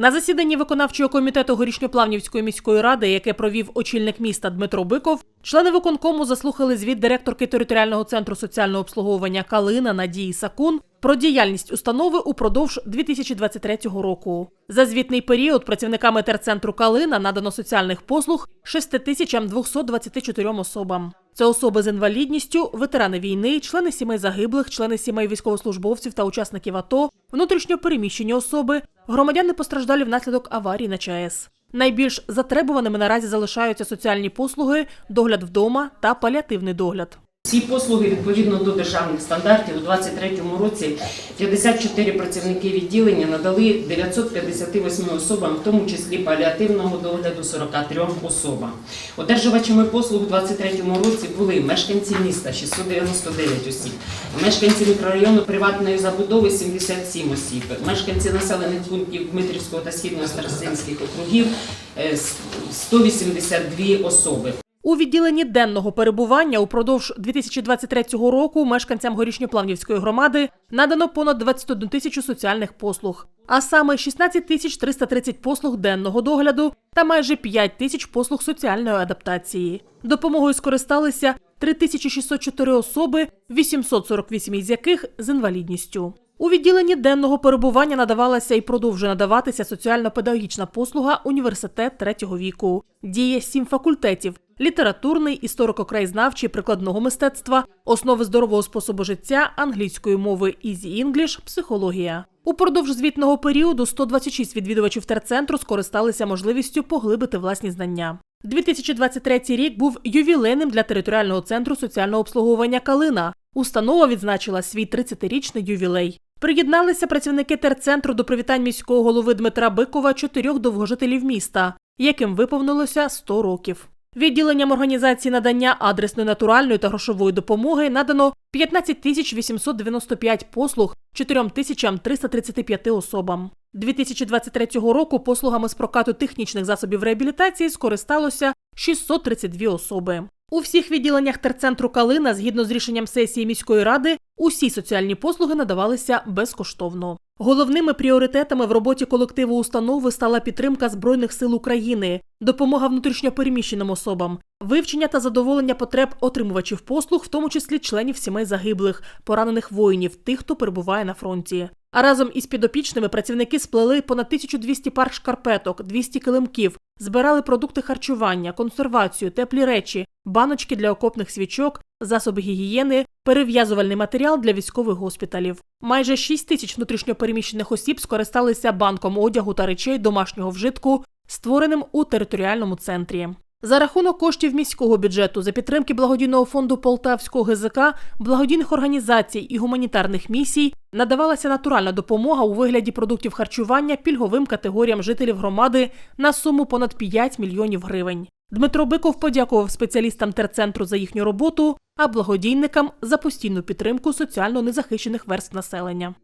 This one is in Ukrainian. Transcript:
На засіданні виконавчого комітету Горішньоплавнівської міської ради, яке провів очільник міста Дмитро Биков, члени виконкому заслухали звіт директорки територіального центру соціального обслуговування Калина Надії Сакун про діяльність установи упродовж 2023 року. За звітний період працівниками терцентру Калина надано соціальних послуг 6224 особам. Це особи з інвалідністю, ветерани війни, члени сімей загиблих, члени сімей військовослужбовців та учасників АТО, внутрішньо переміщені особи, громадяни постраждалі внаслідок аварій на ЧАЕС. Найбільш затребуваними наразі залишаються соціальні послуги, догляд вдома та паліативний догляд. Ці послуги відповідно до державних стандартів у 2023 році 54 працівники відділення надали 958 особам, в тому числі паліативного догляду 43 особам. Одержувачами послуг у 2023 році були мешканці міста 699 осіб, мешканці мікрорайону приватної забудови 77 осіб, мешканці населених пунктів Дмитрівського та східного старостинських округів е, 182 особи. У відділенні денного перебування упродовж 2023 року мешканцям Горішньоплавнівської громади надано понад 21 тисячу соціальних послуг, а саме 16 тисяч 330 послуг денного догляду та майже 5 тисяч послуг соціальної адаптації. Допомогою скористалися 3604 особи, 848 із яких з інвалідністю. У відділенні денного перебування надавалася і продовжує надаватися соціально-педагогічна послуга університет третього віку. Діє сім факультетів: літературний, історико-краєзнавчий, прикладного мистецтва, основи здорового способу життя, англійської мови Easy English, психологія. Упродовж звітного періоду 126 відвідувачів терцентру скористалися можливістю поглибити власні знання. 2023 рік був ювілейним для територіального центру соціального обслуговування Калина. Установа відзначила свій 30-річний ювілей. Приєдналися працівники терцентру до привітань міського голови Дмитра Бикова чотирьох довгожителів міста, яким виповнилося 100 років. Відділенням організації надання адресної натуральної та грошової допомоги надано 15 тисяч 895 послуг 4 тисячам 335 особам. 2023 року послугами з прокату технічних засобів реабілітації скористалося 632 особи. У всіх відділеннях терцентру Калина, згідно з рішенням сесії міської ради, усі соціальні послуги надавалися безкоштовно. Головними пріоритетами в роботі колективу установи стала підтримка Збройних сил України, допомога внутрішньопереміщеним особам, вивчення та задоволення потреб отримувачів послуг, в тому числі членів сімей загиблих, поранених воїнів, тих, хто перебуває на фронті. А разом із підопічними працівники сплели понад 1200 пар шкарпеток, 200 килимків, збирали продукти харчування, консервацію, теплі речі, баночки для окопних свічок, засоби гігієни, перев'язувальний матеріал для військових госпіталів. Майже 6 тисяч внутрішньопереміщених осіб скористалися банком одягу та речей домашнього вжитку, створеним у територіальному центрі. За рахунок коштів міського бюджету за підтримки благодійного фонду Полтавського ГЗК, благодійних організацій і гуманітарних місій надавалася натуральна допомога у вигляді продуктів харчування пільговим категоріям жителів громади на суму понад 5 мільйонів гривень. Дмитро Биков подякував спеціалістам терцентру за їхню роботу, а благодійникам за постійну підтримку соціально незахищених верств населення.